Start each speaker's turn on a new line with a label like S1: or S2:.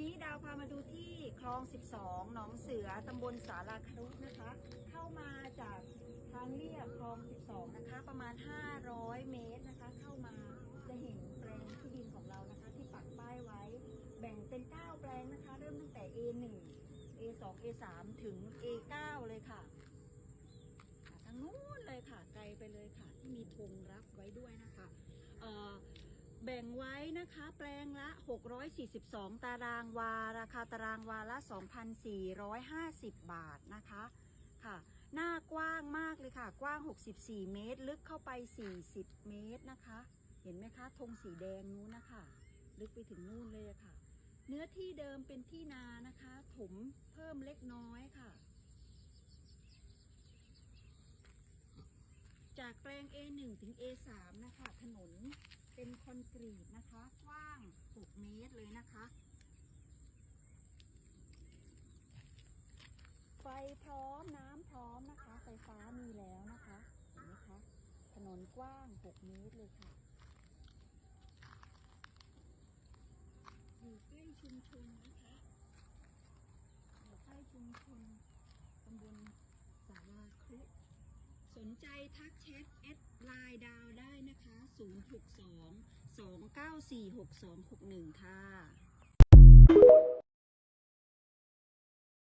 S1: นี้ดาวพามาดูที่คลอง 12 หนองเสือ ตำบลสาราครุนะคะ เข้ามาจากทางเลียบคลอง 12 นะคะ ประมาณ 500 เมตรนะคะ เข้ามาจะเห็นแปลงที่ดินของเรานะคะ ที่ปักป้ายไว้ แบ่งเป็น 9 แปลงนะคะ เริ่มตั้งแต่ A1 A2 A3 ถึง A9 เลยค่ะ ทางนู้นเลยค่ะ ไกลไปเลยค่ะ ที่มีธงรับไว้ด้วยนะคะ แบ่งไว้นะคะแปลงละ 642 ตารางวา ราคาตารางวาละ 2,450 บาทนะคะค่ะ หน้ากว้างมากเลยค่ะ กว้าง 64 เมตร ลึกเข้าไป 40 เมตรนะคะ เห็นไหมคะธงสีแดงนู้นนะคะ ลึกไปถึงนู่นเลยะค่ะ เนื้อที่เดิมเป็นที่นานะคะ ถมเพิ่มเล็กน้อยค่ะจากแปลง A1 ถึง A3 นะคะ เป็นคอนกรีตนะคะ กว้าง 6 เมตรเลยนะคะ ไฟพร้อมน้ำพร้อมนะคะ ไฟฟ้ามีแล้วนะคะ เห็นไหมคะ ถนนกว้าง 6 เมตรเลยค่ะ อยู่ใกล้ชุมชนนะคะอยู่ใกล้ชุมชนตำบลสาราครุสนใจทักแชทแอดไลน์ดาว 062 294 6261 ค่ะ